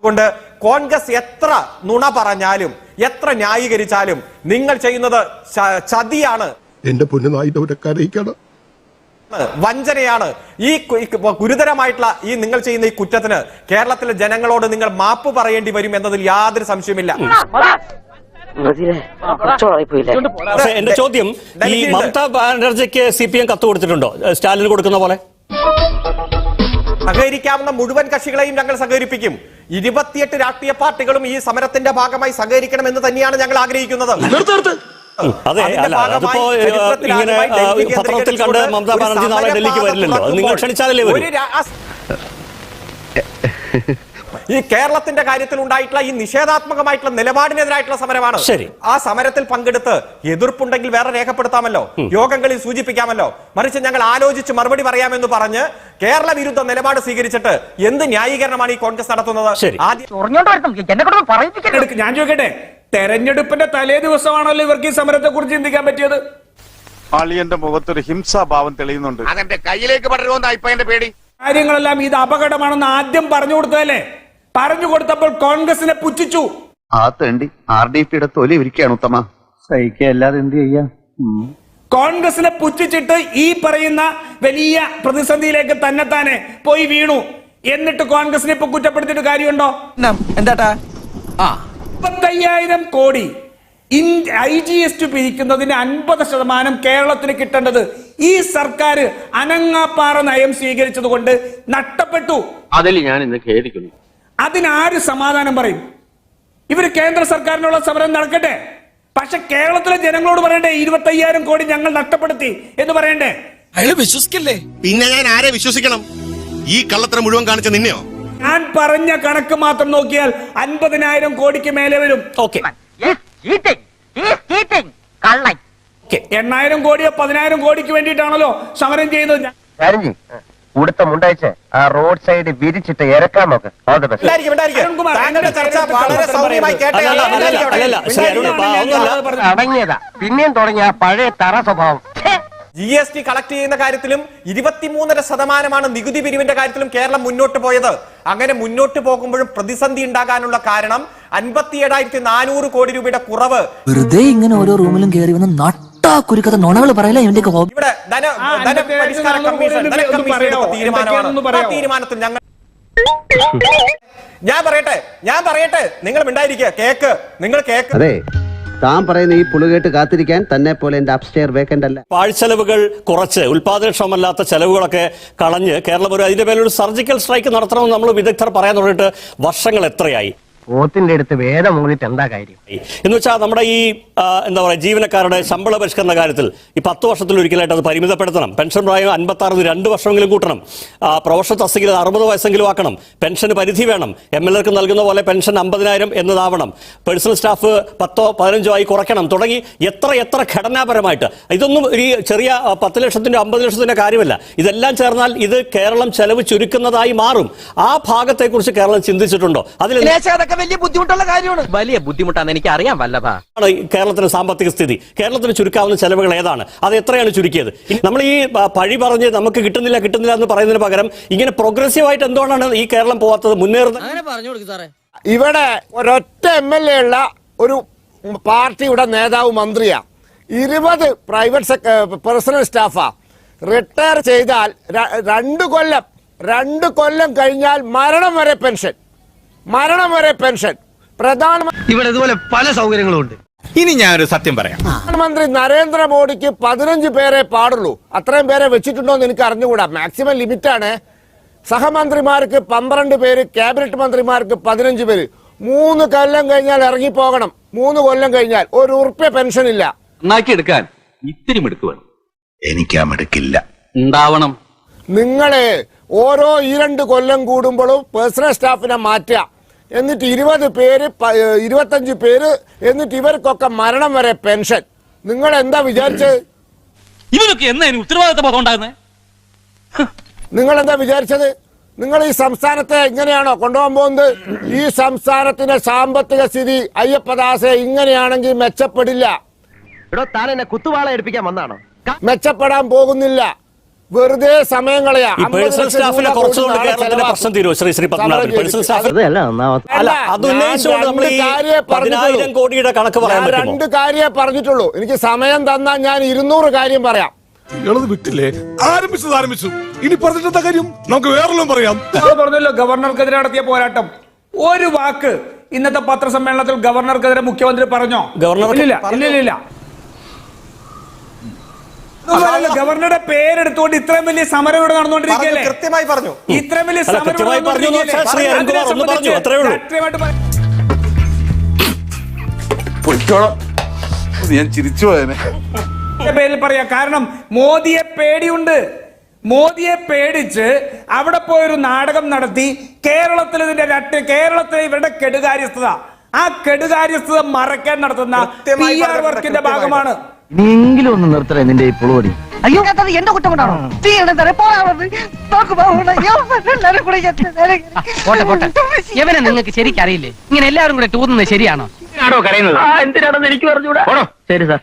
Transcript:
കൊണ്ട് കോൺഗ്രസ് എത്ര നുണ പറഞ്ഞാലും എത്ര ന്യായീകരിച്ചാലും നിങ്ങൾ ചെയ്യുന്നത് ചതിയാണ്. എന്റെ പൊന്നുനായിട്ട് കരയിക്കണം. വഞ്ചനയാണ്. ഈ ഗുരുതരമായിട്ടുള്ള ഈ നിങ്ങൾ ചെയ്യുന്ന ഈ കുറ്റത്തിന് കേരളത്തിലെ ജനങ്ങളോട് നിങ്ങൾ മാപ്പ് പറയേണ്ടി വരും എന്നതിൽ യാതൊരു സംശയമില്ല എന്റെ ചോദ്യം ഈ മമതാ ബാനർജിക്ക് സി പി എം കത്ത് കൊടുത്തിട്ടുണ്ടോ? സ്റ്റാലിന് കൊടുക്കുന്ന പോലെ? സഹകരിക്കാവുന്ന മുഴുവൻ കക്ഷികളെയും ഞങ്ങൾ സഹകരിപ്പിക്കും. ഇരുപത്തിയെട്ട് രാഷ്ട്രീയ പാർട്ടികളും ഈ സമരത്തിന്റെ ഭാഗമായി സഹകരിക്കണമെന്ന് തന്നെയാണ് ഞങ്ങൾ ആഗ്രഹിക്കുന്നത്. അതെ അല്ല അതിപ്പോ ഇങ്ങനെ പത്രത്തിൽ കണ്ട് മമതാ ഒരു ബാനർജി നാളെ ഡൽഹിക്ക് വരില്ലല്ലോ നിങ്ങൾ ക്ഷണിച്ചാലല്ലേ വരൂ. ഈ കേരളത്തിന്റെ കാര്യത്തിൽ ഉണ്ടായിട്ടുള്ള ഈ നിഷേധാത്മകമായിട്ടുള്ള നിലപാടിനെതിരായിട്ടുള്ള സമരമാണ്. ശരി. ആ സമരത്തിൽ പങ്കെടുത്ത് എതിർപ്പുണ്ടെങ്കിൽ വേറെ രേഖപ്പെടുത്താമല്ലോ. യോഗങ്ങളിൽ സൂചിപ്പിക്കാമല്ലോ. മറിച്ച് ഞങ്ങൾ ആലോചിച്ച് മറുപടി പറയാമെന്ന് പറഞ്ഞ് കേരള വിരുദ്ധ നിലപാട് സ്വീകരിച്ചിട്ട് എന്ത് ന്യായീകരണമാണ് ഈ കോൺഗ്രസ് നടത്തുന്നത്. ഞാൻ ചോദിക്കട്ടെ? തെരഞ്ഞെടുപ്പിന്റെ തലേ ദിവസമാണല്ലോ ഇവർക്ക് ഈ സമരത്തെ കുറിച്ച് ചിന്തിക്കാൻ പറ്റിയത്. അളിയന്റെ മുഖത്തൊരു ഹിംസാഭാവം തെളിയുന്നുണ്ട്. അതെന്റെ കയ്യിലേക്ക് പടരുമെന്നാ ഇപ്പൊ എന്റെ പേടി? കാര്യങ്ങളെല്ലാം ഇത് അപകടമാണെന്ന് ആദ്യം പറഞ്ഞു കൊടുത്തതല്ലേ? പറഞ്ഞു കൊടുത്തപ്പോൾ കോൺഗ്രസിനെ പുച്ഛിച്ചു. ആ തേണ്ടി ആർ ഡി പിയുടെ തൊലി ഇരിക്കുകയാണ് ഉത്തമ. സഹിക്കല്ലാതെ എന്ത് ചെയ്യാം? കോൺഗ്രസിനെ പുച്ഛിച്ചിട്ട് ഈ പറയുന്ന വലിയ പ്രതിസന്ധിയിലേക്ക് തന്നെ താനെ പോയി വീണു. എന്നിട്ട് കോൺഗ്രസിനെ ഇപ്പൊ കുറ്റപ്പെടുത്തിയിട്ട് കാര്യമുണ്ടോ? എന്താട്ടാ? മുപ്പത്തയ്യായിരം കോടി ഐ ജി എസ് ടി പിരിക്കുന്നതിന് അൻപത് ശതമാനം കേരളത്തിന് കിട്ടേണ്ടത് ഈ സർക്കാർ അനങ്ങാപ്പാറ നയം സ്വീകരിച്ചത് കൊണ്ട് നഷ്ടപ്പെട്ടു. അതിൽ ഞാൻ ഇന്ന് ഖേദിക്കുന്നു. അതിനാര് സമാധാനം പറയും? ഇവർ കേന്ദ്ര സർക്കാരിനുള്ള സമരം നടക്കട്ടെ. പക്ഷെ കേരളത്തിലെ ജനങ്ങളോട് പറയണ്ടേ ഇരുപത്തി അയ്യായിരം കോടി ഞങ്ങൾ നഷ്ടപ്പെടുത്തി എന്ന് പറയണ്ടേ? അയാൾ വിശ്വസിക്കല്ലേ? പിന്നെ ഞാൻ ആരെ വിശ്വസിക്കണം? ഈ കള്ളത്തരം മുഴുവൻ കാണിച്ച നിന്നെയോ? ഞാൻ പറഞ്ഞ കണക്ക് മാത്രം നോക്കിയാൽ അൻപതിനായിരം കോടിക്ക് മേലെ വരും. ഓക്കെ എണ്ണായിരം കോടിയോ പതിനായിരം കോടിക്ക് വേണ്ടിയിട്ടാണല്ലോ സമരം ചെയ്യുന്നത് ഞാൻ- ഉടുത്ത മുണ്ടയച്ച് ആ റോഡ് സൈഡ് വിരിച്ചിട്ട് ഇറക്കാൻ നോക്ക് ഓൾ ദ ബെസ്റ്റ്. അടങ്ങിയതാ. പിന്നെയും തുടങ്ങിയ ആ പഴയ തറ സ്വഭാവം. ജി എസ് ടി കളക്ട് ചെയ്യുന്ന കാര്യത്തിലും ഇരുപത്തിമൂന്നര ശതമാനമാണ് നികുതി പിരിവിന്റെ കാര്യത്തിലും കേരളം മുന്നോട്ട് പോയത്. അങ്ങനെ മുന്നോട്ട് പോകുമ്പോഴും പ്രതിസന്ധി ഉണ്ടാകാനുള്ള കാരണം അൻപത്തി ഏഴായിരത്തി നാനൂറ് കോടി രൂപയുടെ കുറവ്. വെറുതെ ഇങ്ങനെ ഓരോ റൂമിലും കയറി വന്ന് നട്ടാ കുരുക്കഥ നുണകൾ പറയില്ല ഇവന്റെ ഹോബി? ഇവിടെ ധന ധന പരിഷ്കാര കമ്മീഷൻ ധന? എടുത്ത തീരുമാനമാണ്. ആ തീരുമാനത്തിൽ ഞങ്ങൾ ഞാൻ പറയട്ടെ ഞാൻ പറയട്ടെ നിങ്ങൾ മിണ്ടായിരിക്കുക. കേക്ക് നിങ്ങൾ കേക്ക്. അതെ താൻ പറയുന്ന ഈ പുളുകേട്ട് കാത്തിരിക്കാൻ തന്നെ പോലെ എന്റെ അപ്സ്റ്റെയർ വേക്കന്റ് അല്ല. പാഴ്ചെലവുകൾ കുറച്ച് ഉൽപാദനക്ഷമല്ലാത്ത ചെലവുകളൊക്കെ കളഞ്ഞ് കേരളം ഒരു പേരിൽ ഒരു സർജിക്കൽ സ്ട്രൈക്ക് നടത്തണമെന്ന് നമ്മൾ വിദഗ്ധർ പറയാൻ തുടങ്ങിയിട്ട് വർഷങ്ങൾ എത്രയായി? പോത്തിന്റെ അടുത്ത് വേദം മുകളിട്ട് എന്താ കാര്യം? എന്ന് വെച്ചാൽ നമ്മുടെ ഈ എന്താ പറയുക ജീവനക്കാരുടെ ശമ്പള പരിഷ്കരണ കാര്യത്തിൽ ഈ പത്ത് വർഷത്തിൽ ഒരിക്കലായിട്ട് അത് പരിമിതപ്പെടുത്തണം. പെൻഷൻ പ്രായം അൻപത്തി ആറ് രണ്ട് വർഷമെങ്കിലും കൂട്ടണം. പ്രൊഫഷൻ പ്രൊഫഷണൽ തസ്തികയിൽ അറുപത് വയസ്സെങ്കിലും ആക്കണം. പെൻഷൻ പരിധി വേണം. എം എൽ എക്ക് നൽകുന്ന പോലെ പെൻഷൻ അമ്പതിനായിരം എന്നതാവണം. പേഴ്സണൽ സ്റ്റാഫ് പത്തോ പതിനഞ്ചോ ആയി കുറയ്ക്കണം. തുടങ്ങി എത്ര എത്ര ഘടനാപരമായിട്ട്. ഇതൊന്നും ഒരു ചെറിയ പത്ത് ലക്ഷത്തിന്റെ അമ്പത് ലക്ഷത്തിന്റെ കാര്യമല്ല. ഇതെല്ലാം ചേർന്നാൽ ഇത് കേരളം ചെലവ് ചുരുക്കുന്നതായി മാറും. ആ ഭാഗത്തെക്കുറിച്ച് കേരളം ചിന്തിച്ചിട്ടുണ്ടോ? അതിൽ അതൊക്കെ വലിയ ബുദ്ധിമുട്ടുള്ള കാര്യമാണ്. വലിയ ബുദ്ധിമുട്ടാന്ന് എനിക്ക് അറിയാൻ വല്ലഭാ. ആണ് കേരളത്തിന്റെ സാമ്പത്തിക സ്ഥിതി. കേരളത്തിന് ചുരുക്കാവുന്ന ചെലവുകൾ ഏതാണ്? അത് എത്രയാണ് ചുരുക്കിയത്? ഇനി നമ്മൾ ഈ പ- പഴി പറഞ്ഞ് നമുക്ക് കിട്ടുന്നില്ല കിട്ടുന്നില്ല എന്ന് പറയുന്നതിന് പകരം ഇങ്ങനെ പ്രോഗ്രസീവായിട്ട് എന്തുകൊണ്ടാണ് ഈ കേരളം പോവാത്തത്? മുന്നേറുന്നത്? ഇവിടെ ഒരൊറ്റ എം എൽ എ ഉള്ള ഒരു പാർട്ടിയുടെ നേതാവ് മന്ത്രിയാ. ഇരുപത് പ്രൈവറ്റ് പേഴ്സണൽ സ്റ്റാഫാ. റിട്ടയർ ചെയ്താൽ ര- രണ്ട് കൊല്ലം രണ്ട് കൊല്ലം കഴിഞ്ഞാൽ മരണം വരെ പെൻഷൻ. മരണം വരെ പെൻഷൻ. പ്രധാനമന്ത്രി ഇവിടെ ഇതുപോലെ പല സൗകര്യങ്ങളും ഉണ്ട്. ഇനി ഞാനൊരു സത്യം പറയാം. പ്രധാനമന്ത്രി നരേന്ദ്രമോദിക്ക് പതിനഞ്ച് പേരെ പാടുള്ളൂ. അത്രയും പേരെ വെച്ചിട്ടുണ്ടോ എന്ന് എനിക്ക് അറിഞ്ഞുകൂടാ. മാക്സിമം ലിമിറ്റാണ് സഹമന്ത്രിമാർക്ക് പന്ത്രണ്ട് പേര് ക്യാബിനറ്റ് മന്ത്രിമാർക്ക് പതിനഞ്ച് പേര്. മൂന്ന് കൊല്ലം കഴിഞ്ഞാൽ ഇറങ്ങി പോകണം മൂന്ന് കൊല്ലം കഴിഞ്ഞാൽ ഒരു ഉറുപ്പ്യ പെൻഷൻ ഇല്ല. നന്നാക്കി എടുക്കാൻ ഇത്തിരി മിടുക്ക് വേണം. എനിക്ക് ആ മിടുക്കില്ല. ഉണ്ടാവണം. നിങ്ങളെ ഓരോ ഈ രണ്ട് കൊല്ലം കൂടുമ്പോഴും പേഴ്സണൽ സ്റ്റാഫിനെ മാറ്റുക. എന്നിട്ട് ഇരുപത് പേര് ഇരുപത്തഞ്ച് പേര് എന്നിട്ട് ഇവർക്കൊക്കെ മരണം വരെ പെൻഷൻ. നിങ്ങൾ എന്താ വിചാരിച്ചത് ഇവരൊക്കെ എന്നാ ഉത്തരവാദിത്ത ബോധം ഉണ്ടാകുന്നത് നിങ്ങൾ എന്താ വിചാരിച്ചത്? നിങ്ങൾ ഈ സംസ്ഥാനത്തെ എങ്ങനെയാണോ കൊണ്ടുപോകാൻ പോകുന്നത്? ഈ സംസ്ഥാനത്തിന്റെ സാമ്പത്തിക സ്ഥിതി അയ്യപ്പദാസെ ഇങ്ങനെയാണെങ്കിൽ മെച്ചപ്പെടില്ല. ഇവിടെ താൻ എന്നെ കുത്തുവാള എടുപ്പിക്കാൻ വന്നാണോ? മെച്ചപ്പെടാൻ പോകുന്നില്ല. വെറുതെ സമയം കളയാ. പേഴ്സണൽ സ്റ്റാഫിനെ കുറച്ചുകൊണ്ട് കേരളത്തിന്റെ പ്രശ്നം തീരുമോ ശ്രീ ശ്രീ പത്മനാഭൻ പേഴ്സണൽ സ്റ്റാഫ് അല്ല അല്ല, അത് ഉന്നയിച്ചുകൊണ്ട് നമ്മൾ പതിനായിരം. കോടിയുടെ കണക്ക് പറയാൻ ഞാൻ രണ്ട് കാര്യമേ പറഞ്ഞിട്ടുള്ളൂ. എനിക്ക് സമയം തന്നാൽ ഞാൻ ഇരുന്നൂറ് കാര്യം പറയാം. വിട്ടില്ലേ? ആരംഭിച്ചത് ആരംഭിച്ചു. ഇനി പറഞ്ഞിട്ടെന്താ കാര്യം? നമുക്ക് വേറെല്ലാം പറയാം. പറഞ്ഞല്ലോ ഗവർണർക്കെതിരെ നടത്തിയ പോരാട്ടം. ഒരു വാക്ക് ഇന്നത്തെ പത്രസമ്മേളനത്തിൽ ഗവർണർക്കെതിരെ മുഖ്യമന്ത്രി പറഞ്ഞോ? ഗവർണർ ഇല്ല ഇല്ല ഇല്ല ഗവർണറുടെ പേരെടുത്തുകൊണ്ട് ഇത്രയും വലിയ സമരം ഇവിടെ നടന്നുകൊണ്ടിരിക്കുകയല്ലേ കൃത്യമായി പറഞ്ഞു. ഇത്രയും വലിയ സമരം കൃത്യമായി പറഞ്ഞു ശ്രീ അതിനെ പറഞ്ഞു, അത്രേ ഉള്ളൂ. രാഷ്ട്രീയമായിട്ട് പറ- ഞാൻ ചിരിച്ചു പോയനെ. പേരിൽ പറയാ. കാരണം മോദിയെ പേടിയുണ്ട്. മോദിയെ പേടിച്ച് അവിടെ പോയൊരു നാടകം നടത്തി കേരളത്തിൽ ഇതിന്റെ രണ്ട് കേരളത്തിലെ ഇവരുടെ കെടുകാര്യസ്ഥത. ആ കെടുകാര്യസ്ഥത മറയ്ക്കാൻ നടത്തുന്ന പി കൃത്യമായി ആർ വർക്കിന്റെ ഭാഗമാണ്. നീങ്കിലും ഒന്ന് നിർത്തണേ നിന്റെ ഈ പുളുപടി അയ്യോ. എന്റെ കുറ്റം കൊണ്ടാണോ? പോട്ടെ പോട്ടെ. ഇവനെ നിങ്ങൾക്ക് ശരിക്കറിയില്ലേ? ഇങ്ങനെ എല്ലാവരും കൂടെ തോന്നുന്നത് ശരിയാണോ? എന്തിനാണെന്ന് എനിക്ക് പറഞ്ഞുകൂടാ. ശരി സാർ.